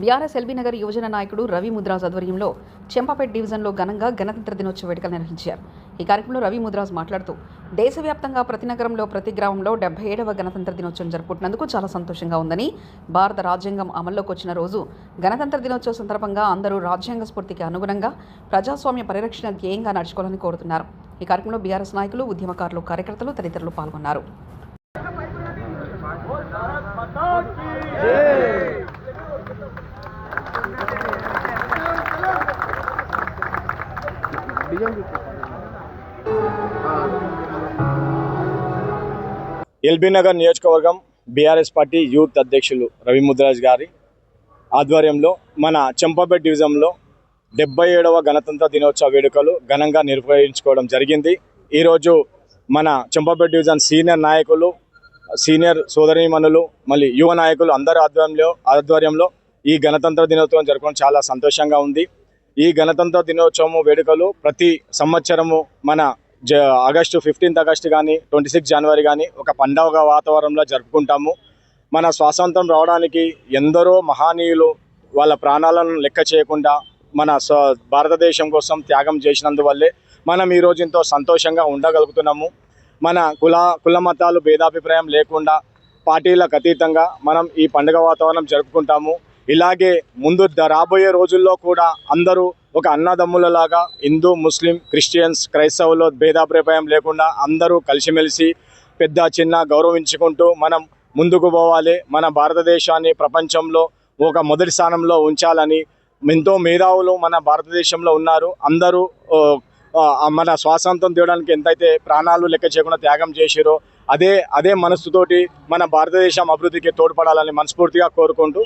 BRS LB Nagar యువజన నాయకుడు రవి ముద్రాజ్ ఆధ్వర్యంలో చెంపాపేట్ డివిజన్లో ఘనంగా గణతంత్ర దినోత్సవ వేడుకలు నిర్వహించారు. ఈ కార్యక్రమంలో రవి ముద్రాజ్ మాట్లాడుతూ దేశవ్యాప్తంగా ప్రతి నగరంలో ప్రతి గ్రామంలో డెబ్బై ఏడవ గణతంత్ర దినోత్సవం జరుపుకుంటున్నందుకు చాలా సంతోషంగా ఉందని భారత రాజ్యాంగం అమల్లోకి వచ్చిన రోజు గణతంత్ర దినోత్సవ సందర్భంగా అందరూ రాజ్యాంగ స్ఫూర్తికి అనుగుణంగా ప్రజాస్వామ్య పరిరక్షణ ధ్యేయంగా నడుచుకోవాలని కోరుతున్నారు. ఈ కార్యక్రమంలో బీఆర్ఎస్ నాయకులు ఉద్యమకారులు కార్యకర్తలు తదితరులు పాల్గొన్నారు. ఎల్బీ నగర్ నియోజకవర్గం బీఆర్ఎస్ పార్టీ యూత్ అధ్యక్షులు రవి ముద్రాజ్ గారి ఆధ్వర్యంలో మన చెంపాపేట్ డివిజన్లో డెబ్బై ఏడవ గణతంత్ర దినోత్సవ వేడుకలు ఘనంగా నిర్వహించుకోవడం జరిగింది. ఈరోజు మన చెంపాపేట్ డివిజన్ సీనియర్ నాయకులు సీనియర్ సోదరీమణులు మళ్ళీ యువ నాయకులు అందరి ఆధ్వర్యంలో ఆధ్వర్యంలో ఈ గణతంత్ర దినోత్సవం జరపడం చాలా సంతోషంగా ఉంది. ఈ గణతంత్ర దినోత్సవం వేడుకలు ప్రతి సంవత్సరము మన జ ఆగస్టు ఫిఫ్టీన్త్ ఆగస్టు కానీ ట్వంటీ సిక్స్ జనవరి కానీ ఒక పండగ వాతావరణంలో జరుపుకుంటాము. మన స్వాతంత్రం రావడానికి ఎందరో మహానీయులు వాళ్ళ ప్రాణాలను లెక్క చేయకుండా మన స్వ భారతదేశం కోసం త్యాగం చేసినందువల్లే మనం ఈరోజు ఎంతో సంతోషంగా ఉండగలుగుతున్నాము. మన కుల కుల మతాలు భేదాభిప్రాయం లేకుండా పార్టీలకు అతీతంగా మనం ఈ పండుగ వాతావరణం జరుపుకుంటాము. ఇలాగే ముందు రాబోయే రోజుల్లో కూడా అందరూ ఒక అన్నదమ్ములలాగా హిందూ ముస్లిం క్రిస్టియన్స్ క్రైస్తవులు భేదాభిప్రాయం లేకుండా అందరూ కలిసిమెలిసి పెద్ద చిన్న గౌరవించుకుంటూ మనం ముందుకు పోవాలి. మన భారతదేశాన్ని ప్రపంచంలో ఒక మొదటి స్థానంలో ఉంచాలని ఎంతో మేధావులు మన భారతదేశంలో ఉన్నారు. అందరూ మన స్వాతంత్రం తీయడానికి ఎంతైతే ప్రాణాలు లెక్క చేయకుండా త్యాగం చేసిరో అదే అదే మనస్సుతోటి మన భారతదేశం అభివృద్ధికి తోడ్పడాలని మనస్ఫూర్తిగా కోరుకుంటూ